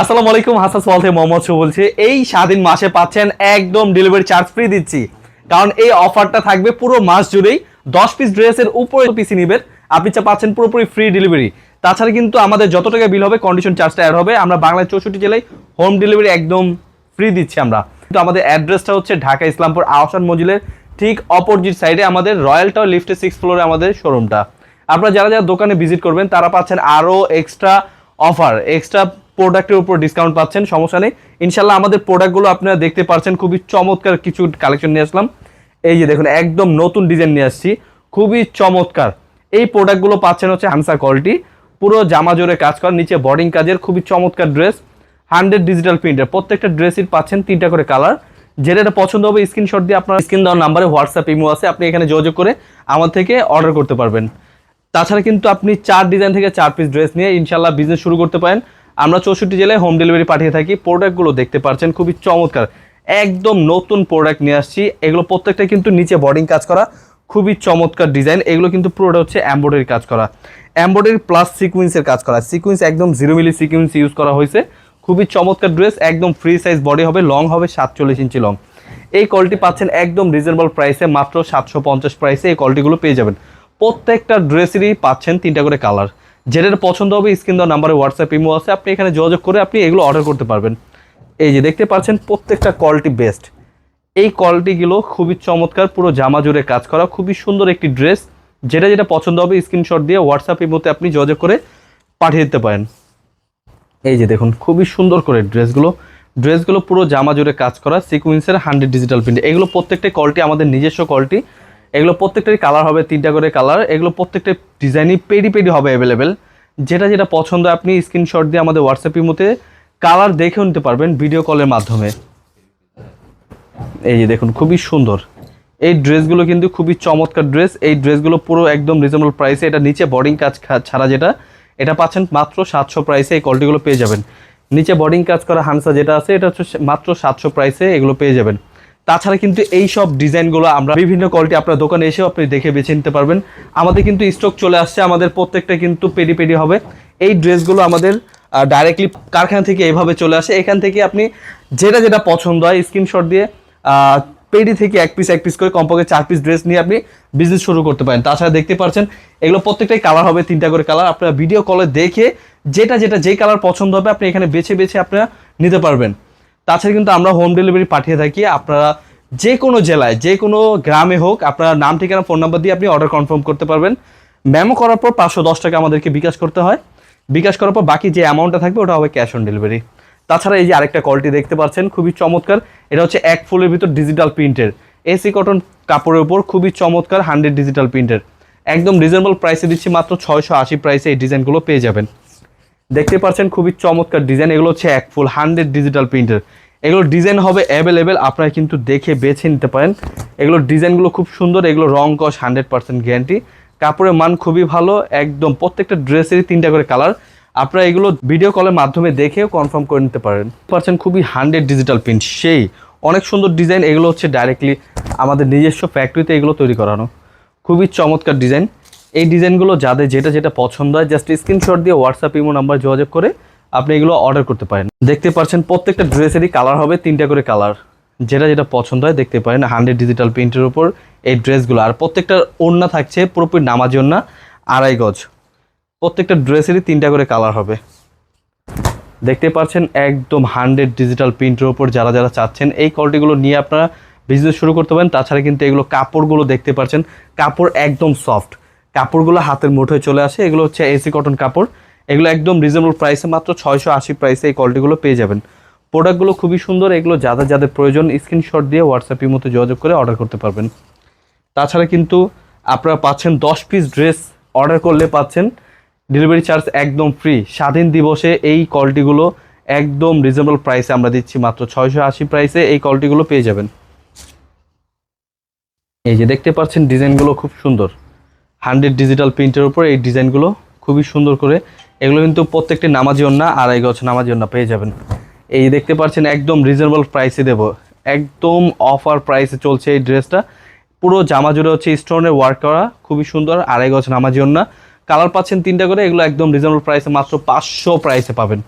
আসসালামু আলাইকুম হাসাস ওয়াল থেকে মোহাম্মদ শো বলছি। এই স্বাধীন মাসে পাচ্ছেন একদম ডেলিভারি চার্জ ফ্রি দিচ্ছি। কারণ এই অফারটা থাকবে পুরো মাস জুড়েই। দশ পিস ড্রেসের উপরে পিসি নিবেন। আপনি চা পাচ্ছেন পুরোপুরি ফ্রি ডেলিভারি তাছাড়া কিন্তু আমাদের যত টাকা বিল হবে কন্ডিশন চার্জটা অ্যাড হবে। আমরা বাংলায় চৌষট্টি জেলায় হোম ডেলিভারি একদম ফ্রি দিচ্ছি আমরা। কিন্তু আমাদের অ্যাড্রেসটা হচ্ছে ঢাকা ইসলামপুর আহসান মজিলের ঠিক অপোজিট সাইডে আমাদের রয়্যাল টাওয়ার লিফটের সিক্স ফ্লোরে আমাদের শোরুমটা আপনারা যারা যারা দোকানে ভিজিট করবেন, তারা পাচ্ছেন আরও এক্সট্রা অফার এক্সট্রা প্রোডাক্টের উপর ডিসকাউন্ট পাচ্ছেন, সমস্যা নেই। ইনশাল্লাহ আমাদের প্রোডাক্টগুলো আপনারা দেখতে পাচ্ছেন খুবই চমৎকার কিছু কালেকশন নিয়ে আসলাম। এই যে দেখুন, একদম নতুন ডিজাইন নিয়ে আসছি, খুবই চমৎকার। এই প্রোডাক্টগুলো পাচ্ছেন হচ্ছে হামসা কোয়ালিটি পুরো জামা জোরে কাজ করা, নিচে বডিং কাজের খুবই চমৎকার ড্রেস হান্ড্রেড ডিজিটাল প্রিন্টের প্রত্যেকটা ড্রেসই পাচ্ছেন তিনটা করে কালার যেটা পছন্দ হবে স্ক্রিনশট দিয়ে আপনার স্ক্রিন দেওয়ার নাম্বারে হোয়াটসঅ্যাপ ইমো আছে, আপনি এখানে যোগাযোগ করে আমার থেকে অর্ডার করতে পারবেন। তাছাড়া কিন্তু আপনি চার ডিজাইন থেকে চার পিস ড্রেস নিয়ে ইনশাল্লাহ বিজনেস শুরু করতে পারেন। আমরা চৌষট্টি জেলায় হোম ডেলিভারি পাঠিয়ে থাকি। প্রোডাক্টগুলো দেখতে পাচ্ছেন, খুবই চমৎকার। একদম নতুন প্রোডাক্ট নিয়ে আসছি। এগুলো প্রত্যেকটা কিন্তু নিচে বডিং কাজ করা। খুবই চমৎকার ডিজাইন এগুলো কিন্তু পুরোটা হচ্ছে এম্ব্রয়ডারি কাজ করা। এম্ব্রয়ডারি প্লাস সিকুয়েন্সের কাজ করা। সিকুয়েন্স একদম জিরো মিলি সিকুয়েন্স ইউজ করা হয়েছে। খুবই চমৎকার ড্রেস একদম ফ্রি সাইজ বডি হবে। লং হবে সাতচল্লিশ ইঞ্চি লং এই কোয়ালিটি পাচ্ছেন একদম রিজনেবল প্রাইসে মাত্র সাতশো পঞ্চাশ প্রাইসে এই কোয়ালিটিগুলো পেয়ে যাবেন। প্রত্যেকটা ড্রেসেরই পাচ্ছেন তিনটা করে কালার যেটা পছন্দ হবে স্ক্রিন দেওয়া নাম্বারে হোয়াটসঅ্যাপ ইমো আছে। আপনি এখানে যোগাযোগ করে আপনি এগুলো অর্ডার করতে পারবেন। এই যে দেখতে পাচ্ছেন, প্রত্যেকটা কোয়ালিটি বেস্ট এই কোয়ালিটিগুলো খুবই চমৎকার, পুরো জামা জুড়ে কাজ করা, খুবই সুন্দর একটি ড্রেস যেটা যেটা পছন্দ হবে স্ক্রিনশট দিয়ে হোয়াটসঅ্যাপ ইমোতে আপনি যোগাযোগ করে পাঠিয়ে দিতে পারেন। এই যে দেখুন, খুবই সুন্দর করে ড্রেসগুলো ড্রেসগুলো পুরো জামা জুড়ে কাজ করা সিকুয়েন্সের হান্ড্রেড ডিজিটাল প্রিন্ট এগুলো প্রত্যেকটা কোয়ালিটি আমাদের নিজস্ব কোয়ালিটি এগুলো প্রত্যেকটারই কালার হবে, তিনটা করে কালার এগুলো প্রত্যেকটা ডিজাইনই পেডি পেডি হবে অ্যাভেলেবেল যেটা যেটা পছন্দ আপনি স্ক্রিনশট দিয়ে আমাদের হোয়াটসঅ্যাপের ইমোতে কালার দেখেও নিতে পারবেন ভিডিও কলের মাধ্যমে। এই যে দেখুন, খুবই সুন্দর। এই ড্রেসগুলো কিন্তু খুবই চমৎকার ড্রেস। এই ড্রেসগুলো পুরো একদম রিজনেবল প্রাইসে এটা নিচে বডিং কাজ ছাড়া যেটা, এটা পাচ্ছেন মাত্র সাতশো প্রাইসে এই কোয়ালিটিগুলো পেয়ে যাবেন। নিচে বডিং কাজ করা হানসা যেটা আছে, এটা হচ্ছে মাত্র সাতশো প্রাইসে এগুলো পেয়ে যাবেন। তাছাড়া কিন্তু এই সব ডিজাইনগুলো আমরা বিভিন্ন কোয়ালিটি আপনার দোকানে এসেও আপনি দেখে বেছে নিতে পারবেন। আমাদের কিন্তু স্টক চলে আসছে, আমাদের প্রত্যেকটা কিন্তু পেডি পেডি হবে। এই ড্রেসগুলো আমাদের ডাইরেক্টলি কারখানা থেকে এইভাবে চলে আসে। এখান থেকে আপনি যেটা যেটা পছন্দ হয় স্ক্রিনশট দিয়ে পেডি থেকে এক পিস এক পিস করে কমপক্ষে চার পিস ড্রেস নিয়ে আপনি বিজনেস শুরু করতে পারেন। তাছাড়া দেখতে পাচ্ছেন, এগুলো প্রত্যেকটাই কালার হবে, তিনটা করে কালার আপনারা ভিডিও কলে দেখে যেটা যেটা যে কালার পছন্দ হবে, আপনি এখানে বেছে বেছে আপনারা নিতে পারবেন। তাছাড়া কিন্তু আমরা হোম ডেলিভারি পাঠিয়ে থাকি। আপনারা যে কোনো জেলায়, যে কোনো গ্রামে হোক, আপনার নাম, ঠিকানা ফোন নাম্বার দিয়ে আপনি অর্ডার কনফার্ম করতে পারবেন। মেমো করার পর পাঁচশো দশ টাকা আমাদেরকে বিকাশ করতে হয়। বিকাশ করার পর বাকি যে অ্যামাউন্টটা থাকবে, ওটা হবে ক্যাশ অন ডেলিভারি তাছাড়া এই যে আরেকটা কোয়ালিটি দেখতে পাচ্ছেন, খুবই চমৎকার। এটা হচ্ছে এক ফুলের ভিতর ডিজিটাল প্রিন্টের এসি কটন কাপড়ের উপর খুবই চমৎকার হান্ড্রেড ডিজিটাল প্রিন্টের একদম রিজনেবল প্রাইসে দিচ্ছি মাত্র ছয়শো আশি প্রাইসে এই ডিজাইনগুলো পেয়ে যাবেন। দেখতে পাচ্ছেন খুবই চমৎকার ডিজাইন এগুলো হচ্ছে এক ফুল হান্ড্রেড ডিজিটাল প্রিন্টের এগুলো ডিজাইন হবে অ্যাভেলেবেল আপনারা কিন্তু দেখে বেছে নিতে পারেন। এগুলোর ডিজাইনগুলো খুব সুন্দর, এগুলো রং কস হান্ড্রেড পার্সেন্ট গ্যারান্টি কাপড়ের মান খুবই ভালো, একদম প্রত্যেকটা ড্রেসেরই তিনটা করে কালার আপনারা এগুলো ভিডিও কলের মাধ্যমে দেখেও কনফার্ম করে নিতে পারেন। পাচ্ছেন খুবই হান্ড্রেড ডিজিটাল প্রিন্ট সেই অনেক সুন্দর ডিজাইন এগুলো হচ্ছে ডাইরেক্টলি আমাদের নিজস্ব ফ্যাক্টরিতে এগুলো তৈরি করানো। খুবই চমৎকার ডিজাইন এই ডিজাইনগুলো যাদের যেটা যেটা পছন্দ হয় জাস্ট স্ক্রিনশট দিয়ে হোয়াটসঅ্যাপ ইমো নাম্বার যোগাযোগ করে আপনি এগুলো অর্ডার করতে পারেন। দেখতে পাচ্ছেন প্রত্যেকটা ড্রেসেরই কালার হবে, তিনটা করে কালার যেটা যেটা পছন্দ হয় দেখতে পারেন হান্ড্রেড ডিজিটাল প্রিন্টের উপর এই ড্রেসগুলো আর প্রত্যেকটা ওড়না থাকছে, পুরোপুরি নামাজি ওড়না, আড়াই গজ। প্রত্যেকটা ড্রেসেরই তিনটা করে কালার হবে। দেখতে পাচ্ছেন একদম হান্ড্রেড ডিজিটাল প্রিন্টের উপর যারা যারা চাচ্ছেন, এই কোয়ালিটিগুলো নিয়ে আপনারা বিজনেস শুরু করতে পারেন। তাছাড়া কিন্তু এগুলো কাপড়গুলো দেখতে পাচ্ছেন, কাপড় একদম সফট কাপড়গুলো হাতের মুঠোয় চলে আসে। এগুলো হচ্ছে এসি কটন কাপড়। এগুলো একদম রিজনেবল প্রাইসে মাত্র ছয়শো আশি প্রাইসে এই কোয়ালিটিগুলো পেয়ে যাবেন। প্রোডাক্টগুলো খুবই সুন্দর। এগুলো যাদের যাদের প্রয়োজন স্ক্রিনশট দিয়ে হোয়াটসঅ্যাপের মতো যোগাযোগ করে অর্ডার করতে পারবেন। তাছাড়া কিন্তু আপনারা পাচ্ছেন দশ পিস ড্রেস অর্ডার করলে পাচ্ছেন। ডেলিভারি চার্জ একদম ফ্রি স্বাধীন দিবসে এই কোয়ালিটিগুলো একদম রিজনেবল প্রাইসে আমরা দিচ্ছি মাত্র ছয়শো আশি প্রাইসে এই কোয়ালিটিগুলো পেয়ে যাবেন। এই যে দেখতে পাচ্ছেন ডিজাইনগুলো খুব সুন্দর। হান্ড্রেড ডিজিটাল প্রিন্টের উপর এই ডিজাইনগুলো খুবই সুন্দর করে। এগুলো কিন্তু প্রত্যেকটি নামাজি ওন্না আড়াই গছ নামাজি ওন্না পেয়ে যাবেন। এই দেখতে পাচ্ছেন একদম রিজনেবল প্রাইসে দেব। একদম অফার প্রাইসে চলছে এই ড্রেসটা। পুরো জামা জুড়ে হচ্ছে স্টোনের ওয়ার্ক করা, খুবই সুন্দর। আড়াই গছ নামাজি ওন্না কালার পাচ্ছেন তিনটা করে, এগুলো একদম রিজনেবল প্রাইসে মাত্র পাঁচশো প্রাইসে পাবেন।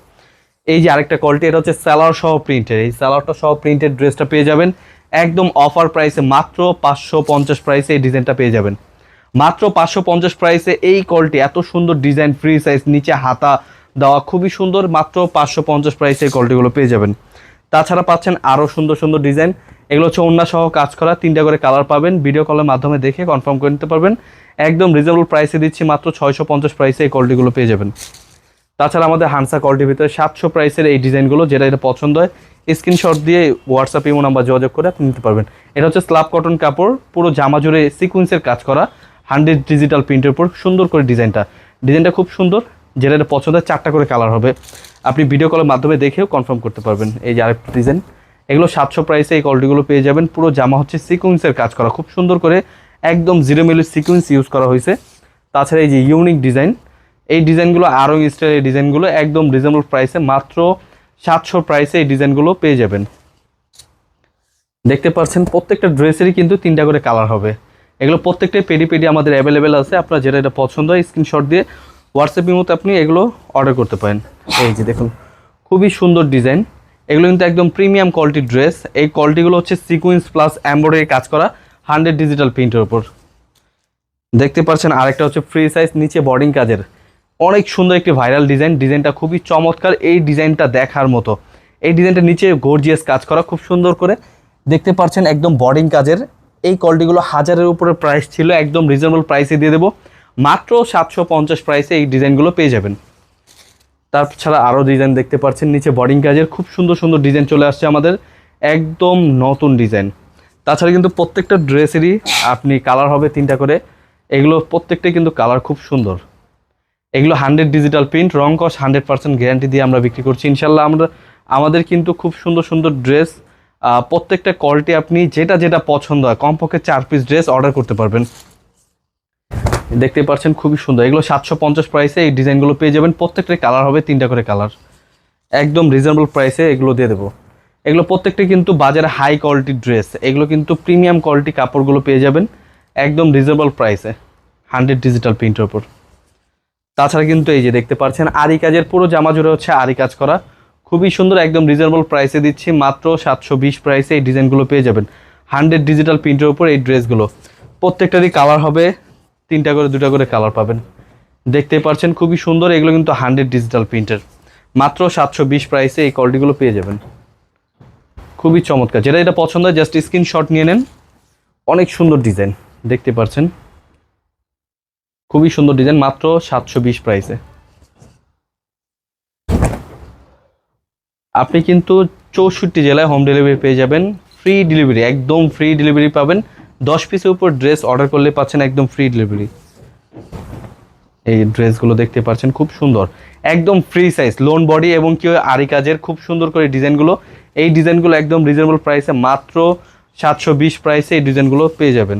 এই যে আরেকটা কোয়ালিটি এটা হচ্ছে স্যালার সহ প্রিন্টের এই স্যালারটা সহ প্রিন্টের ড্রেসটা পেয়ে যাবেন। একদম অফার প্রাইসে মাত্র পাঁচশো পঞ্চাশ প্রাইসে এই ডিজাইনটা পেয়ে যাবেন। মাত্র পাঁচশো পঞ্চাশ প্রাইসে এই কলটি এত সুন্দর ডিজাইন ফ্রি সাইজ নিচে হাতা দেওয়া খুবই সুন্দর, মাত্র পাঁচশো পঞ্চাশ প্রাইসে এই কোয়ালিটিগুলো পেয়ে যাবেন। তাছাড়া পাচ্ছেন আরও সুন্দর সুন্দর ডিজাইন এগুলো হচ্ছে অন্য সহ কাজ করা, তিনটা করে কালার পাবেন। ভিডিও কলের মাধ্যমে দেখে কনফার্ম করে নিতে পারবেন। একদম রিজনেবল প্রাইসে দিচ্ছি, মাত্র ছয়শো পঞ্চাশ প্রাইসে এই কোয়ালিটিগুলো পেয়ে যাবেন। তাছাড়া আমাদের হানসা কলটির ভিতরে সাতশো প্রাইসের এই ডিজাইনগুলো যেটা এটা পছন্দ হয় স্ক্রিনশট দিয়ে হোয়াটসঅ্যাপ ইমো নাম্বার যোগাযোগ করে আপনি নিতে পারবেন। এটা হচ্ছে স্ল্যাব কটন কাপড়, পুরো জামা জুড়ে সিকুয়েন্সের কাজ করা। হান্ড্রেড ডিজিটাল প্রিন্টের উপর সুন্দর করে ডিজাইনটা। ডিজাইনটা খুব সুন্দর যেটা এটা পছন্দ চারটা করে কালার হবে। আপনি ভিডিও কলের মাধ্যমে দেখেও কনফার্ম করতে পারবেন এই যে আরেকটা ডিজাইন এগুলো সাতশো প্রাইসে এই কোয়ালিটিগুলো পেয়ে যাবেন। পুরো জামা হচ্ছে সিকুয়েন্সের কাজ করা, খুব সুন্দর করে একদম জিরো মিলির সিকুয়েন্স ইউজ করা হয়েছে। তাছাড়া এই যে ইউনিক ডিজাইন এই ডিজাইনগুলো আরও স্টাইল এই ডিজাইনগুলো একদম রিজনেবল প্রাইসে মাত্র সাতশো প্রাইসে এই ডিজাইনগুলো পেয়ে যাবেন। দেখতে পাচ্ছেন, প্রত্যেকটা ড্রেসেরই কিন্তু তিনটা করে কালার হবে। এগুলো প্রত্যেকটাই পেডি পেডি আমাদের অ্যাভেলেবেল আছে। আপনার যেটা এটা পছন্দ হয় স্ক্রিনশট দিয়ে হোয়াটসঅ্যাপের মতো আপনি এগুলো অর্ডার করতে পারেন। এই যে দেখুন, খুবই সুন্দর ডিজাইন এগুলো কিন্তু একদম প্রিমিয়াম কোয়ালিটির ড্রেস এই কোয়ালিটিগুলো হচ্ছে সিকুয়েন্স প্লাস এমব্রয়ডারি কাজ করা হান্ড্রেড ডিজিটাল প্রিন্টের ওপর দেখতে পাচ্ছেন আরেকটা হচ্ছে ফ্রি সাইজ নিচে বর্ডিং কাজের। অনেক সুন্দর একটি ভাইরাল ডিজাইন ডিজাইনটা খুবই চমৎকার। এই ডিজাইনটা দেখার মতো। এই ডিজাইনটা নিচে গর্জিয়াস কাজ করা, খুব সুন্দর করে। দেখতে পাচ্ছেন একদম বর্ডিং কাজের এই কোয়ালিটিগুলো হাজারের উপরে প্রাইস ছিল, একদম রিজনেবল প্রাইসে দিয়ে দেবো। মাত্র সাতশো পঞ্চাশ প্রাইসে এই ডিজাইনগুলো পেয়ে যাবেন। তাছাড়া আরও ডিজাইন দেখতে পাচ্ছেন, নিচে বর্ডিং কাজের খুব সুন্দর সুন্দর ডিজাইন চলে আসছে আমাদের। একদম নতুন ডিজাইন তাছাড়া কিন্তু প্রত্যেকটা ড্রেসেরই আপনি কালার হবে তিনটা করে। এগুলো প্রত্যেকটাই কিন্তু কালার খুব সুন্দর। এগুলো হান্ড্রেড ডিজিটাল প্রিন্ট রং কস হান্ড্রেড পার্সেন্ট গ্যারান্টি দিয়ে আমরা বিক্রি করছি। ইনশাল্লাহ আমরা আমাদের কিন্তু খুব সুন্দর সুন্দর ড্রেস প্রত্যেকটা কোয়ালিটি আপনি যেটা যেটা পছন্দ হয়, কমপক্ষে চার পিস ড্রেস অর্ডার করতে পারবেন। দেখতে পাচ্ছেন খুবই সুন্দর। এগুলো সাতশো পঞ্চাশ প্রাইসে এই ডিজাইনগুলো পেয়ে যাবেন। প্রত্যেকটাই কালার হবে, তিনটা করে কালার একদম রিজনেবল প্রাইসে এগুলো দিয়ে দেবো। এগুলো প্রত্যেকটা কিন্তু বাজারে হাই কোয়ালিটির ড্রেস এগুলো কিন্তু প্রিমিয়াম কোয়ালিটি কাপড়গুলো পেয়ে যাবেন একদম রিজনেবল প্রাইসে হান্ড্রেড ডিজিটাল প্রিন্টের উপর। তাছাড়া কিন্তু এই যে দেখতে পাচ্ছেন আরি কাজের পুরো জামা জুড়ে হচ্ছে আরি কাজ করা। খুবই সুন্দর, একদম রিজনেবল প্রাইসে দিচ্ছি। মাত্র সাতশো বিশ প্রাইসে এই ডিজাইনগুলো পেয়ে যাবেন। হান্ড্রেড ডিজিটাল প্রিন্টের উপর এই ড্রেসগুলো প্রত্যেকটারই কালার হবে, তিনটা করে, দুটা করে কালার পাবেন। দেখতে পাচ্ছেন, খুবই সুন্দর, এগুলো কিন্তু হান্ড্রেড ডিজিটাল প্রিন্টের মাত্র সাতশো বিশ প্রাইসে এই কোয়ালিটিগুলো পেয়ে যাবেন। খুবই চমৎকার। যেটা এটা পছন্দ হয় জাস্ট স্ক্রিনশট নিয়ে নেন। অনেক সুন্দর ডিজাইন দেখতে পাচ্ছেন। খুবই সুন্দর ডিজাইন মাত্র সাতশো বিশ প্রাইসে আপনি কিন্তু চৌষট্টি জেলায় হোম ডেলিভারি পেয়ে যাবেন। ফ্রি ডেলিভারি একদম ফ্রি ডেলিভারি পাবেন। দশ পিসের উপর ড্রেস অর্ডার করলে পাচ্ছেন একদম ফ্রি ডেলিভারি এই ড্রেসগুলো দেখতে পাচ্ছেন, খুব সুন্দর। একদম ফ্রি সাইজ লোন বডি এবং কি আরি কাজের খুব সুন্দর করে ডিজাইনগুলো। এই ডিজাইনগুলো একদম রিজনেবল প্রাইসে মাত্র সাতশো বিশ প্রাইসে এই ডিজাইনগুলো পেয়ে যাবেন।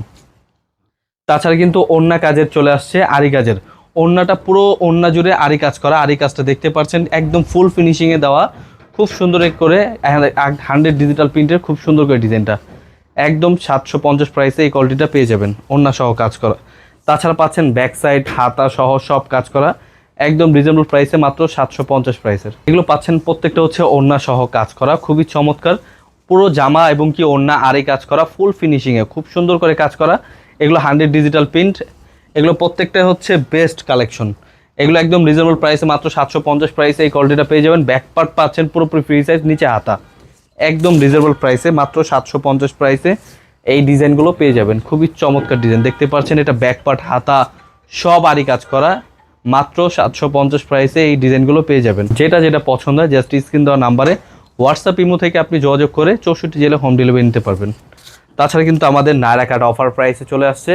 তাছাড়া কিন্তু ওন্না কাজের চলে আসছে আরি কাজের। ওন্নাটা পুরো ওন্না জুড়ে আরি কাজ করা আরি কাজটা দেখতে পাচ্ছেন, একদম ফুল ফিনিশিংয়ে দেওয়া। খুব সুন্দর করে হান্ড্রেড ডিজিটাল প্রিন্টের খুব সুন্দর করে ডিজাইনটা। একদম সাতশো পঞ্চাশ প্রাইসে এই কোয়ালিটিটা পেয়ে যাবেন ওন্না সহ কাজ করা। তাছাড়া পাচ্ছেন ব্যাক সাইড হাতা সহ সব কাজ করা, একদম রিজনেবল প্রাইসে মাত্র সাতশো পঞ্চাশ প্রাইসের এগুলো পাচ্ছেন প্রত্যেকটা হচ্ছে ওন্না সহ কাজ করা, খুবই চমৎকার। পুরো জামা এবং কি ওন্না আরে কাজ করা ফুল ফিনিশিংয়ে খুব সুন্দর করে কাজ করা। এগুলো হান্ড্রেড ডিজিটাল প্রিন্ট এগুলো প্রত্যেকটা হচ্ছে বেস্ট কালেকশন এগুলো একদম রিজনেবল প্রাইসে মাত্র সাতশো পঞ্চাশ প্রাইসে এই কোয়ালিটিটা পেয়ে যাবেন। ব্যাক পার্ট পাচ্ছেন পুরোপুরি ফ্রি সাইজ নিচে হাতা। একদম রিজনেবল প্রাইসে মাত্র সাতশো পঞ্চাশ প্রাইসে এই ডিজাইনগুলো পেয়ে যাবেন। খুবই চমৎকার ডিজাইন দেখতে পাচ্ছেন এটা ব্যাক পার্ট হাতা, সব আরি কাজ করা। মাত্র সাতশো পঞ্চাশ প্রাইসে এই ডিজাইনগুলো পেয়ে যাবেন। যেটা যেটা পছন্দ হয় জাস্ট স্ক্রিন দেওয়া নাম্বারে হোয়াটসঅ্যাপ ইমো থেকে আপনি যোগাযোগ করে চৌষট্টি জেলে হোম ডেলিভারি নিতে পারবেন। তাছাড়া কিন্তু আমাদের নায়রা কার্ড অফার প্রাইসে চলে আসছে।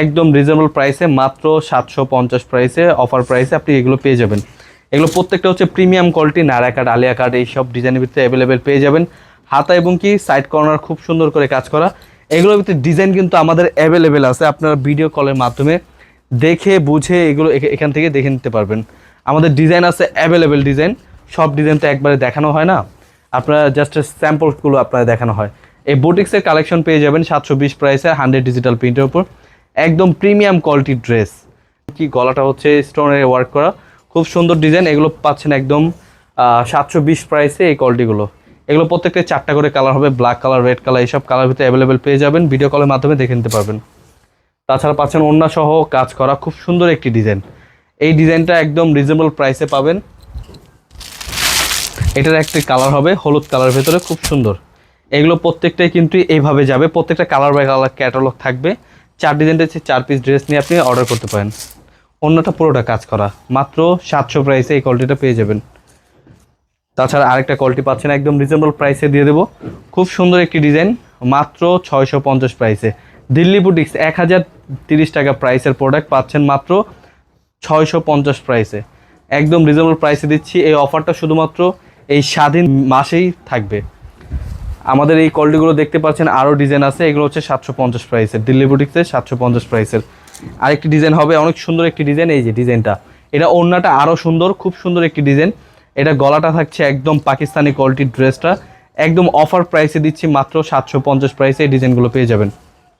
একদম রিজনেবল প্রাইসে মাত্র সাতশো পঞ্চাশ প্রাইসে অফার প্রাইসে আপনি এগুলো পেয়ে যাবেন। এগুলো প্রত্যেকটা হচ্ছে premium quality Naira cut Alia cut এইসব ডিজাইনের ভিতরে অ্যাভেলেবেল পেয়ে যাবেন। হাতা এবং কি সাইড কর্নার খুব সুন্দর করে কাজ করা। এগুলোর ভিতরে ডিজাইন কিন্তু আমাদের অ্যাভেলেবেল আছে, আপনারা ভিডিও কলের মাধ্যমে দেখে, বুঝে এগুলো এখান থেকে দেখে নিতে পারবেন। আমাদের ডিজাইন আছে অ্যাভেলেবেল ডিজাইন সব ডিজাইন তো একবারে দেখানো হয় না। আপনারা জাস্ট স্যাম্পলসগুলো আপনারা দেখানো হয়। এই বোটিক্সের কালেকশন পেয়ে যাবেন সাতশো বিশ প্রাইসে হান্ড্রেড ডিজিটাল প্রিন্টের উপর। একদম প্রিমিয়াম কোয়ালিটির ড্রেস। কি গলাটা হচ্ছে স্টোনের ওয়ার্ক করা। খুব সুন্দর ডিজাইন এগুলো পাচ্ছেন একদম সাতশো বিশ প্রাইসে এই কোয়ালিটিগুলো এগুলো প্রত্যেকটা চারটা করে কালার হবে ব্ল্যাক কালার রেড কালার এইসব কালার ভিতরে অ্যাভেলেবেল পেয়ে যাবেন ভিডিও কলের মাধ্যমে দেখে নিতে পারবেন। তাছাড়া পাচ্ছেন সহ কাজ করা, খুব সুন্দর একটি ডিজাইন এই ডিজাইনটা একদম রিজনেবল প্রাইসে পাবেন। এটার একটি কালার হবে, হলুদ কালার ভেতরে, খুব সুন্দর। এগুলো প্রত্যেকটাই কিন্তু এইভাবে যাবে, প্রত্যেকটা কালার বাই কালার ক্যাটালগ থাকবে। চার ডিজাইনটা হচ্ছে চার পিস ড্রেস নিয়ে আপনি অর্ডার করতে পারেন। অন্যটা পুরোটা কাজ করা। মাত্র সাতশো প্রাইসে এই কোয়ালিটিটা পেয়ে যাবেন। তাছাড়া আরেকটা কোয়ালিটি পাচ্ছেন একদম রিজনেবল প্রাইসে দিয়ে দেবো। খুব সুন্দর একটি ডিজাইন মাত্র ছয়শো পঞ্চাশ প্রাইসে দিল্লি বুটিক্স এক হাজার তিরিশ টাকা প্রাইসের প্রোডাক্ট পাচ্ছেন মাত্র ছয়শো পঞ্চাশ প্রাইসে একদম রিজনেবল প্রাইসে দিচ্ছি। এই অফারটা শুধুমাত্র এই স্বাধীন মাসেই থাকবে। আমাদের এই কোয়ালিটিগুলো দেখতে পাচ্ছেন, আরও ডিজাইন আছে, এগুলো হচ্ছে সাতশো পঞ্চাশ প্রাইসের দিল্লি বুটিক্সের সাতশো পঞ্চাশ প্রাইসের আরেকটি ডিজাইন হবে, অনেক সুন্দর একটি ডিজাইন, এই যে ডিজাইনটা। এটা ওড়নাটা আরও সুন্দর, খুব সুন্দর একটি ডিজাইন। এটা গলাটা থাকছে একদম পাকিস্তানি কোয়ালিটির ড্রেসটা একদম অফার প্রাইসে দিচ্ছি মাত্র সাতশো পঞ্চাশ প্রাইসে এই ডিজাইনগুলো পেয়ে যাবেন।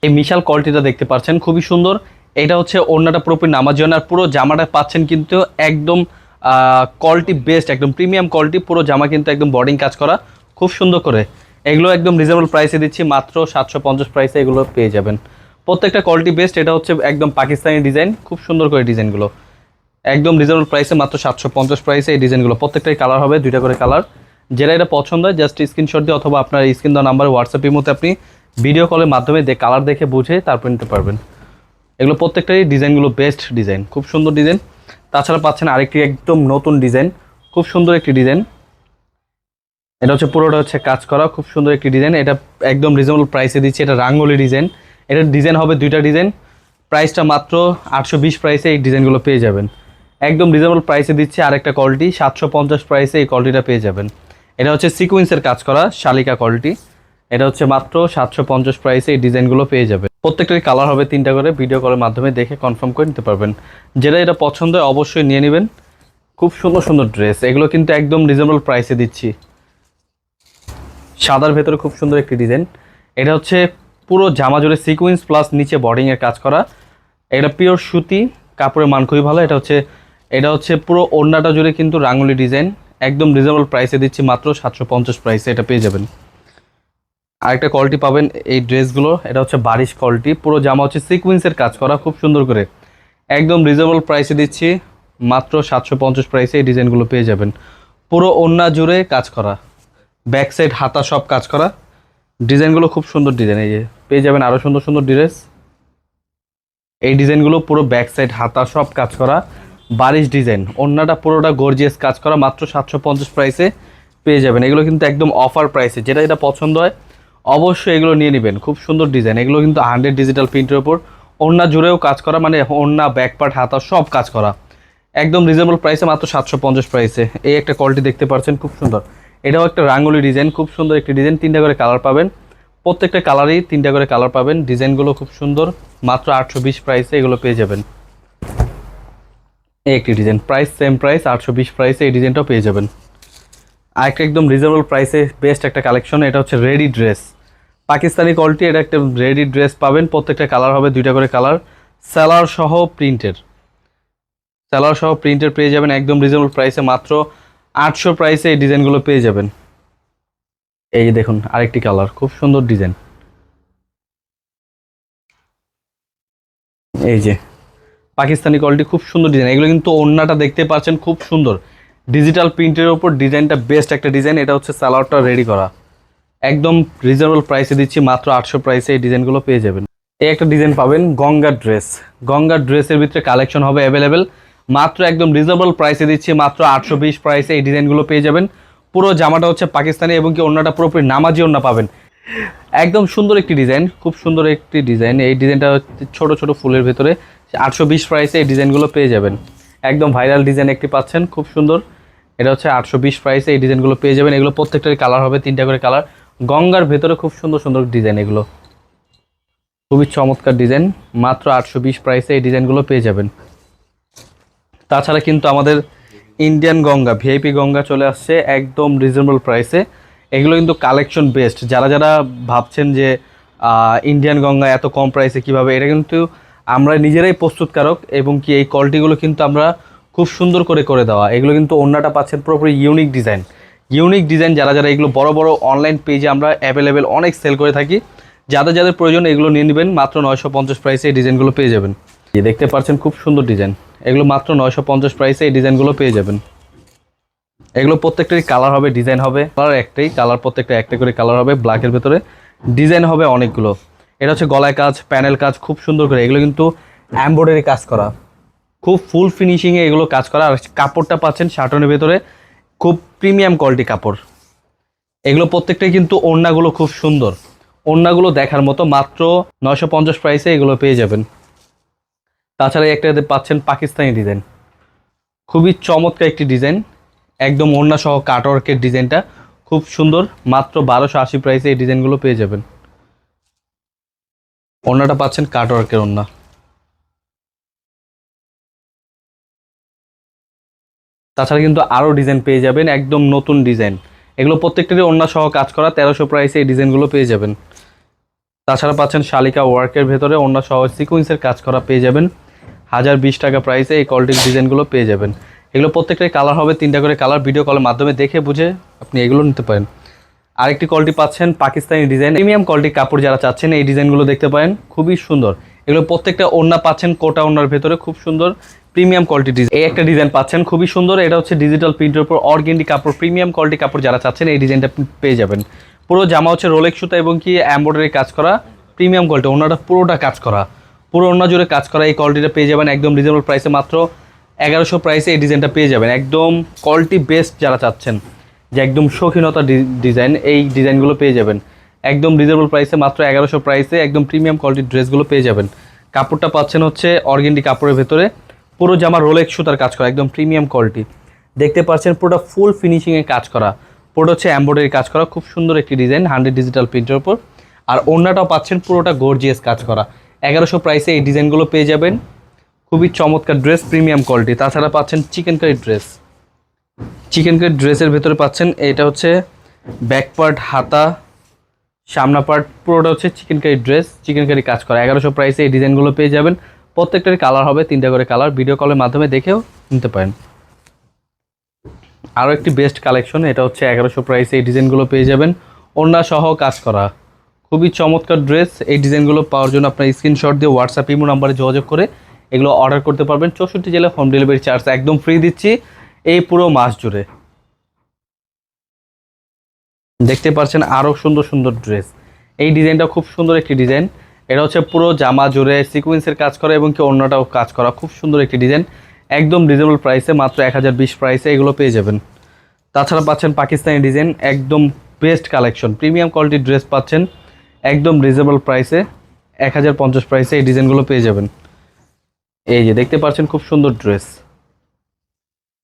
এই মিশাল কোয়ালিটিটা দেখতে পাচ্ছেন, খুবই সুন্দর। এটা হচ্ছে ওড়নাটা পুরোপুরি নামার জন্য আর পুরো জামাটা পাচ্ছেন কিন্তু একদম কোয়ালিটি বেস্ট একদম প্রিমিয়াম কোয়ালিটি পুরো জামা কিন্তু একদম বর্ডিং কাজ করা। খুব সুন্দর করে। এগুলো একদম রিজনেবল প্রাইসে দিচ্ছি, মাত্র সাতশো পঞ্চাশ প্রাইসে এগুলো পেয়ে যাবেন। প্রত্যেকটা কোয়ালিটি বেস্ট এটা হচ্ছে একদম পাকিস্তানি ডিজাইন খুব সুন্দর করে ডিজাইনগুলো একদম রিজনেবল প্রাইসে মাত্র সাতশো পঞ্চাশ প্রাইসে এই ডিজাইনগুলো প্রত্যেকটাই কালার হবে, দুইটা করে কালার যেটা এটা পছন্দ হয় জাস্ট স্ক্রিনশট দিয়ে অথবা আপনার স্ক্রিন দেওয়া নাম্বার হোয়াটসঅ্যাপের মধ্যে আপনি ভিডিও কলের মাধ্যমে কালার দেখে বুঝে তারপর নিতে পারবেন। এগুলো প্রত্যেকটাই ডিজাইনগুলো বেস্ট ডিজাইন খুব সুন্দর ডিজাইন তাছাড়া পাচ্ছেন আরেকটি একদম নতুন ডিজাইন খুব সুন্দর একটি ডিজাইন এটা হচ্ছে পুরোটা হচ্ছে কাজ করা, খুব সুন্দর একটি ডিজাইন এটা একদম রিজনেবল প্রাইসে দিচ্ছি, এটা রাঙ্গলি ডিজাইন এটার ডিজাইন হবে দুইটা ডিজাইন প্রাইসটা মাত্র আটশো বিশ প্রাইসে এই ডিজাইনগুলো পেয়ে যাবেন। একদম রিজনেবল প্রাইসে দিচ্ছে আরেকটা কোয়ালিটি সাতশো পঞ্চাশ প্রাইসে এই কোয়ালিটিটা পেয়ে যাবেন। এটা হচ্ছে সিকুয়েন্সের কাজ করা, শালিকা কোয়ালিটি এটা হচ্ছে মাত্র সাতশো পঞ্চাশ প্রাইসে এই ডিজাইনগুলো পেয়ে যাবে প্রত্যেকটারই কালার হবে তিনটা করে ভিডিও কলের মাধ্যমে দেখে কনফার্ম করে নিতে পারবেন। যেটা এটা পছন্দ অবশ্যই নিয়ে নেবেন। খুব সুন্দর সুন্দর ড্রেস এগুলো কিন্তু একদম রিজনেবল প্রাইসে দিচ্ছি। সাদার ভেতরে খুব সুন্দর একটি ডিজাইন। এটা হচ্ছে পুরো জামা জুড়ে সিকুয়েন্স প্লাস নিচে বর্ডিংয়ের কাজ করা। এটা পিওর সুতি, কাপড়ের মান খুবই ভালো। এটা হচ্ছে এটা হচ্ছে পুরো ওড়নাটা জুড়ে কিন্তু রাঙ্গুলি ডিজাইন। একদম রিজনেবল প্রাইসে দিচ্ছি মাত্র সাতশো পঞ্চাশ প্রাইসে এটা পেয়ে যাবেন। আরেকটা কোয়ালিটি পাবেন এই ড্রেসগুলো। এটা হচ্ছে বারিশ কোয়ালিটি পুরো জামা হচ্ছে সিকুয়েন্সের কাজ করা, খুব সুন্দর করে। একদম রিজনেবল প্রাইসে দিচ্ছি মাত্র সাতশো পঞ্চাশ প্রাইসে এই ডিজাইনগুলো পেয়ে যাবেন। পুরো ওড়না জুড়ে কাজ করা। ব্যাক সাইড হাতা সব কাজ করা। ডিজাইনগুলো খুব সুন্দর ডিজাইন এই যে পেয়ে যাবেন আরও সুন্দর সুন্দর ড্রেস এই ডিজাইনগুলো পুরো ব্যাক সাইড হাতা সব কাজ করা। বারিশ ডিজাইন, অন্যটা পুরোটা গর্জিয়াস কাজ করা, মাত্র সাতশো পঞ্চাশ প্রাইসে পেয়ে যাবেন। এগুলো কিন্তু একদম অফার প্রাইসে যেটা যেটা পছন্দ হয়, অবশ্যই এগুলো নিয়ে নেবেন। খুব সুন্দর ডিজাইন এগুলো কিন্তু হান্ড্রেড ডিজিটাল প্রিন্টের ওপর ওড়না জুড়েও কাজ করা মানে ওড়না ব্যাকপার্ট হাতা সব কাজ করা। একদম রিজনেবল প্রাইসে মাত্র সাতশো পঞ্চাশ প্রাইসে এই একটা কোয়ালিটি দেখতে পাচ্ছেন, খুব সুন্দর। এটাও একটা রাঙ্গুলি ডিজাইন, খুব সুন্দর একটি ডিজাইন, তিনটা করে কালার পাবেন। প্রত্যেকটা কালারই তিনটা করে কালার পাবেন। ডিজাইনগুলো খুব সুন্দর, মাত্র আটশো বিশ প্রাইসে এগুলো পেয়ে যাবেন। এই একটি ডিজাইন প্রাইস সেম প্রাইস আটশো বিশ প্রাইসে এই ডিজাইনটাও পেয়ে যাবেন। আরেকটা একদম রিজনেবল প্রাইসে বেস্ট একটা কালেকশন এটা হচ্ছে রেডি ড্রেস পাকিস্তানি কোয়ালিটি এটা একটা রেডি ড্রেস পাবেন। প্রত্যেকটা কালার হবে দুইটা করে কালার স্যালার সহ প্রিন্টের স্যালার সহ প্রিন্টের পেয়ে যাবেন একদম রিজনেবল প্রাইসে মাত্র আটশো প্রাইসে এই ডিজাইনগুলো পেয়ে যাবেন। এই যে দেখুন, আরেকটি কালার খুব সুন্দর ডিজাইন এই যে, পাকিস্তানি কোয়ালিটি খুব সুন্দর ডিজাইন এগুলো কিন্তু ওড়নাটা দেখতে পাচ্ছেন, খুব সুন্দর। ডিজিটাল প্রিন্টের ওপর ডিজাইনটা বেস্ট একটা ডিজাইন এটা হচ্ছে সালোয়ারটা রেডি করা। একদম রিজনেবল প্রাইসে দিচ্ছি, মাত্র আটশো প্রাইসে এই ডিজাইনগুলো পেয়ে যাবেন। এই একটা ডিজাইন পাবেন গঙ্গার ড্রেস গঙ্গার ড্রেসের ভিতরে কালেকশন হবে অ্যাভেলেবেল মাত্র একদম রিজনেবল প্রাইসে দিচ্ছি, মাত্র আটশো বিশ প্রাইসে এই ডিজাইনগুলো পেয়ে যাবেন। পুরো জামাটা হচ্ছে পাকিস্তানি এবং কি অন্যটা পুরোপুরি নামাজি অন্য পাবেন। একদম সুন্দর একটি ডিজাইন, খুব সুন্দর একটি ডিজাইন। এই ডিজাইনটা হচ্ছে ছোটো ছোটো ফুলের ভেতরে আটশো বিশ প্রাইসে এই ডিজাইনগুলো পেয়ে যাবেন। একদম ভাইরাল ডিজাইন একটি পাচ্ছেন, খুব সুন্দর। এটা হচ্ছে আটশো বিশ প্রাইসে এই ডিজাইনগুলো পেয়ে যাবেন। এগুলো প্রত্যেকটার কালার হবে, তিনটা করে কালার গঙ্গার ভেতরে খুব সুন্দর সুন্দর ডিজাইন এগুলো। খুবই চমৎকার ডিজাইন, মাত্র আটশো বিশ প্রাইসে এই ডিজাইনগুলো পেয়ে যাবেন। তাছাড়া কিন্তু আমাদের ইন্ডিয়ান গঙ্গা ভিআইপি গঙ্গা চলে আসছে একদম রিজনেবল প্রাইসে এগুলো কিন্তু কালেকশন বেস্ট যারা যারা ভাবছেন যে ইন্ডিয়ান গঙ্গা এত কম প্রাইসে কীভাবে, এটা কিন্তু আমরা নিজেরাই প্রস্তুতকারক এবং কি এই কলটিগুলো কিন্তু আমরা খুব সুন্দর করে করে দেওয়া। এগুলো কিন্তু অন্যটা পাচ্ছেন পুরোপুরি ইউনিক ডিজাইন ইউনিক ডিজাইন যারা যারা এগুলো বড় বড় অনলাইন পেজে আমরা অ্যাভেলেবেল অনেক সেল করে থাকি। যাদের যাদের প্রয়োজন এগুলো নিয়ে নেবেন। মাত্র নয়শো পঞ্চাশ প্রাইসে এই ডিজাইনগুলো পেয়ে যাবেন। দেখতে পাচ্ছেন খুব সুন্দর ডিজাইন। এগুলো মাত্র নয়শো পঞ্চাশ প্রাইসে এই ডিজাইনগুলো পেয়ে যাবেন। এগুলো প্রত্যেকটারই কালার হবে ডিজাইন হবে। কালার একটাই কালার প্রত্যেকটা একটা করে কালার হবে ব্ল্যাকের ভেতরে ডিজাইন হবে অনেকগুলো। এটা হচ্ছে গলায় কাজ প্যানেল কাজ, খুব সুন্দর করে। এগুলো কিন্তু এমব্রয়ডারি কাজ করা। খুব ফুল ফিনিশিংয়ে এগুলো কাজ করা। আর কাপড়টা পাচ্ছেন শার্টনের ভেতরে, খুব প্রিমিয়াম কোয়ালিটি কাপড়। এগুলো প্রত্যেকটাই কিন্তু ওড়নাগুলো খুব সুন্দর। ওড়নাগুলো দেখার মতো মাত্র নয়শো পঞ্চাশ প্রাইসে এগুলো পেয়ে যাবেন। তাছাড়া একটা পাচ্ছেন পাকিস্তানি ডিজাইন খুবই চমৎকার একটি ডিজাইন একদম ওড়না সহ কাটওয়ার্কের ডিজাইনটা খুব সুন্দর, মাত্র বারোশো আশি প্রাইসে এই ডিজাইনগুলো পেয়ে যাবেন। ওড়নাটা পাচ্ছেন কাটওয়ার্কের ওড়না। তাছাড়া কিন্তু আরও ডিজাইন পেয়ে যাবেন, একদম নতুন ডিজাইন এগুলো প্রত্যেকটারই অন্য সহ কাজ করা, তেরোশো প্রাইসে এই ডিজাইনগুলো পেয়ে যাবেন। তাছাড়া পাচ্ছেন শালিকা ওয়ার্কের ভেতরে অন্য সহ সিকুয়েন্সের কাজ করা পেয়ে যাবেন। হাজার বিশ টাকা প্রাইসে এই কোয়ালিটির ডিজাইনগুলো পেয়ে যাবেন। এগুলো প্রত্যেকটাই কালার হবে, তিনটা করে কালার ভিডিও কলের মাধ্যমে দেখে বুঝে আপনি এগুলো নিতে পারেন। আরেকটি কলটি পাচ্ছেন পাকিস্তানি ডিজাইন প্রিমিয়াম কোয়ালিটির কাপড় যারা চাচ্ছেন, এই ডিজাইনগুলো দেখতে পারেন, খুবই সুন্দর। এগুলো প্রত্যেকটা ওড়না পাচ্ছেন কোটা ওড়নার ভেতরে, খুব সুন্দর প্রিমিয়াম কোয়ালিটি ডিজাইন এই একটা ডিজাইন পাচ্ছেন, খুবই সুন্দর, এটা হচ্ছে ডিজিটাল প্রিন্টের উপর অর্গেন্ডি কাপড় প্রিমিয়াম কোয়ালিটি কাপড় যারা চাচ্ছেন, এই ডিজাইনটা পেয়ে যাবেন। পুরো জামা হচ্ছে রোলেক সুতা এবং কি এমব্রয়ডারি কাজ করা প্রিমিয়াম কোয়ালিটি ওনাটা পুরোটা কাজ করা। পুরো ওনা জুড়ে কাজ করা, এই কোয়ালিটিটা পেয়ে যাবেন একদম রিজনেবল প্রাইসে মাত্র এগারোশো প্রাইসে এই ডিজাইনটা পেয়ে যাবেন। একদম কোয়ালিটি বেস্ট যারা চাচ্ছেন, যে একদম শৌখিনতা ডিজাইন এই ডিজাইনগুলো পেয়ে যাবেন। একদম রিজনেবল প্রাইসে মাত্র এগারোশো প্রাইসে একদম প্রিমিয়াম কোয়ালিটির ড্রেসগুলো পেয়ে যাবেন। কাপড়টা পাচ্ছেন হচ্ছে অর্গেন্ডি কাপড়ের ভেতরে। পুরো জামা রোলেক সুতার কাজ করা, একদম প্রিমিয়াম কোয়ালিটি দেখতে পাচ্ছেন পুরোটা ফুল ফিনিশিংয়ে কাজ করা। পুরোটা হচ্ছে এমব্রয়ডারি কাজ করা, খুব সুন্দর একটি ডিজাইন হান্ড্রেড ডিজিটাল প্রিন্টের উপর। আর ওড়নাটাও পাচ্ছেন পুরোটা গর্জিয়াস কাজ করা। এগারোশো প্রাইসে এই ডিজাইনগুলো পেয়ে যাবেন। খুবই চমৎকার ড্রেস প্রিমিয়াম কোয়ালিটি তাছাড়া পাচ্ছেন chikankari dress chikankari ড্রেসের ভেতরে পাচ্ছেন, এটা হচ্ছে ব্যাক পার্ট হাতা, সামনা পার্ট পুরোটা হচ্ছে chikankari dress chikankari কাজ করা। এগারোশো প্রাইসে এই ডিজাইনগুলো পেয়ে যাবেন। প্রত্যেকটার কালার হবে, তিনটা করে কালার ভিডিও কলের মাধ্যমে দেখেও নিতে পারেন। আরও একটি বেস্ট কালেকশন এটা হচ্ছে এগারোশো প্রাইসে এই ডিজাইনগুলো পেয়ে যাবেন। অন্য সহ কাজ করা। খুবই চমৎকার ড্রেস এই ডিজাইনগুলো পাওয়ার জন্য আপনার স্ক্রিনশট দিয়ে হোয়াটসঅ্যাপ ইমো নাম্বারে যোগাযোগ করে এগুলো অর্ডার করতে পারবেন। চৌষট্টি জেলায় হোম ডেলিভারি চার্জ একদম ফ্রি দিচ্ছি এই পুরো মাস জুড়ে। দেখতে পাচ্ছেন আরও সুন্দর সুন্দর ড্রেস এই ডিজাইনটা খুব সুন্দর একটি ডিজাইন এটা হচ্ছে পুরো জামা জুড়ে সিকুয়েন্সের কাজ করা এবং কি অন্যটাও কাজ করা। খুব সুন্দর একটি ডিজাইন একদম রিজনেবল প্রাইসে মাত্র এক হাজার বিশ প্রাইসে এগুলো পেয়ে যাবেন। তাছাড়া পাচ্ছেন পাকিস্তানি ডিজাইন একদম বেস্ট কালেকশন প্রিমিয়াম কোয়ালিটির ড্রেস পাচ্ছেন। একদম রিজনেবল প্রাইসে এক হাজার পঞ্চাশ প্রাইসে এই ডিজাইনগুলো পেয়ে যাবেন। এই যে দেখতে পাচ্ছেন খুব সুন্দর ড্রেস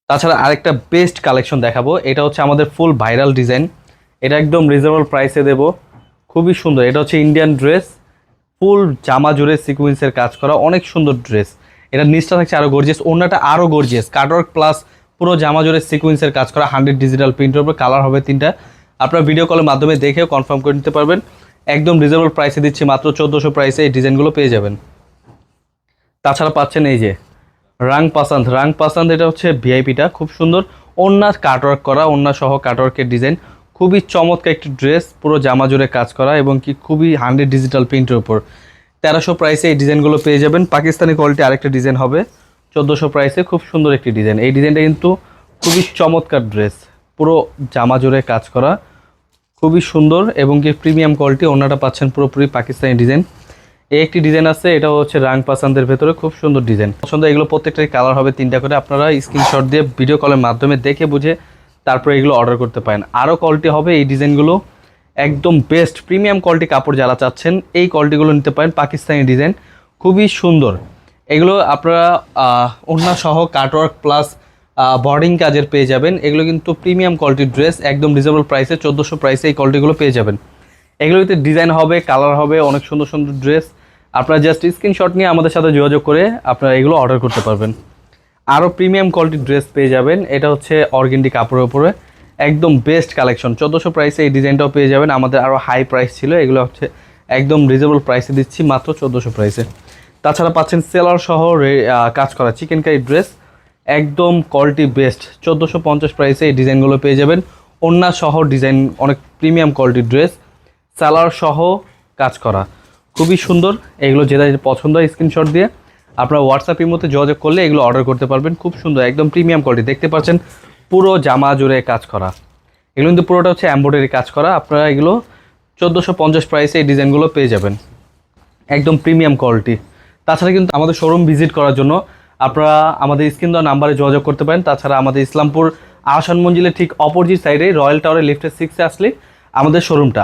তাছাড়া আরেকটা বেস্ট কালেকশন দেখাবো, এটা হচ্ছে আমাদের ফুল ভাইরাল ডিজাইন এটা একদম রিজনেবল প্রাইসে দেবো। খুবই সুন্দর, এটা হচ্ছে ইন্ডিয়ান ড্রেস ফুল জামা জুড়ে সিকুয়েন্সের কাজ করা, অনেক সুন্দর ড্রেস এটা নিচটা থাকছে আরও গর্জিয়াস অন্যটা আরও গর্জিয়াস কাটওয়ার্ক প্লাস পুরো জামা জুড়ে সিকুয়েন্সের কাজ করা হান্ড্রেড ডিজিটাল প্রিন্টের উপর কালার হবে তিনটা। আপনার ভিডিও কলের মাধ্যমে দেখেও কনফার্ম করে নিতে পারবেন। একদম রিজনেবল প্রাইসে দিচ্ছি, মাত্র চোদ্দোশো প্রাইসে এই ডিজাইনগুলো পেয়ে যাবেন। তাছাড়া পাচ্ছেন এই যে, রাং পাসান্ত রাং পাসান্ত এটা হচ্ছে ভিআইপিটা, খুব সুন্দর। ওন্না কাটওয়ার্ক করা ওন্না সহ কাটওয়ার্কের ডিজাইন। খুবই চমৎকার একটি ড্রেস, পুরো জামা জুড়ে কাজ করা এবং কি খুবই হান্ড্রেড ডিজিটাল প্রিন্টের উপর। তেরোশো প্রাইসে এই ডিজাইনগুলো পেয়ে যাবেন। পাকিস্তানি কোয়ালিটি আরেকটা ডিজাইন হবে, চোদ্দোশো প্রাইসে খুব সুন্দর একটি ডিজাইন। এই ডিজাইনটা কিন্তু খুবই চমৎকার ড্রেস, পুরো জামা জুড়ে কাজ করা। খুবই সুন্দর এবং কি প্রিমিয়াম কোয়ালিটি। ওনারা পাচ্ছেন পুরোপুরি পাকিস্তানি ডিজাইন। এই একটি ডিজাইন আছে এটা হচ্ছে রাং পাসান্দের ভেতরে খুব সুন্দর ডিজাইন। পছন্দ এগুলো প্রত্যেকটাই কালার হবে তিনটা করে। আপনারা স্ক্রিনশট দিয়ে ভিডিও কলের মাধ্যমে দেখে বুঝে তারপরে এগুলো অর্ডার করতে পারেন। আরও কোয়ালিটি হবে এই ডিজাইনগুলো। একদম বেস্ট প্রিমিয়াম কোয়ালিটি কাপড় যারা চাচ্ছেন, এই কোয়ালিটিগুলো নিতে পারেন পাকিস্তানি ডিজাইন। খুবই সুন্দর। এগুলো আপনারা অন্য সহ কাটওয়ার্ক প্লাস বর্ডিং কাজের পেয়ে যাবেন। এগুলো কিন্তু প্রিমিয়াম কোয়ালিটির ড্রেস একদম রিজনেবল প্রাইসে চোদ্দোশো প্রাইসে এই কোয়ালিটিগুলো পেয়ে যাবেন। এগুলোতে ডিজাইন হবে কালার হবে, অনেক সুন্দর সুন্দর ড্রেস আপনারা জাস্ট স্ক্রিনশট নিয়ে আমাদের সাথে যোগাযোগ করে আপনারা এগুলো অর্ডার করতে পারবেন। আরও প্রিমিয়াম কোয়ালিটির ড্রেস পেয়ে যাবেন। এটা হচ্ছে অর্গেন্ডি কাপড়ের উপরে। একদম বেস্ট কালেকশন চোদ্দোশো প্রাইসে এই ডিজাইনটাও পেয়ে যাবেন। আমাদের আরও হাই প্রাইস ছিল। এগুলো হচ্ছে একদম রিজনেবল প্রাইসে দিচ্ছি মাত্র চোদ্দোশো প্রাইসে তাছাড়া পাচ্ছেন সেলার সহ কাজ করা চিকেন কারি ড্রেস একদম কোয়ালিটি বেস্ট চোদ্দোশো পঞ্চাশ প্রাইসে এই ডিজাইনগুলো পেয়ে যাবেন। অন্যা সহ ডিজাইন, অনেক প্রিমিয়াম কোয়ালিটির ড্রেস সালার সহ কাজ করা। খুবই সুন্দর। এগুলো যেটা পছন্দ হয় স্ক্রিনশট দিয়ে। আপনারা হোয়াটসঅ্যাপের মধ্যে যোগাযোগ করলে এগুলো অর্ডার করতে পারবেন। খুব সুন্দর, একদম প্রিমিয়াম কোয়ালিটি দেখতে পাচ্ছেন, পুরো জামা জুড়ে কাজ করা। এগুলো কিন্তু পুরোটা হচ্ছে এম্ব্রয়ডারি কাজ করা। আপনারা এগুলো চোদ্দোশো পঞ্চাশ প্রাইসে এই ডিজাইনগুলো পেয়ে যাবেন। একদম প্রিমিয়াম কোয়ালিটি তাছাড়া কিন্তু আমাদের শোরুম ভিজিট করার জন্য আপনারা আমাদের স্ক্রিন দেওয়া নাম্বারে যোগাযোগ করতে পারেন। তাছাড়া আমাদের ইসলামপুর আহসান মঞ্জিলের ঠিক অপোজিট সাইডে রয়্যাল টাওয়ারের লিফটের সিক্সে আসলে আমাদের শোরুমটা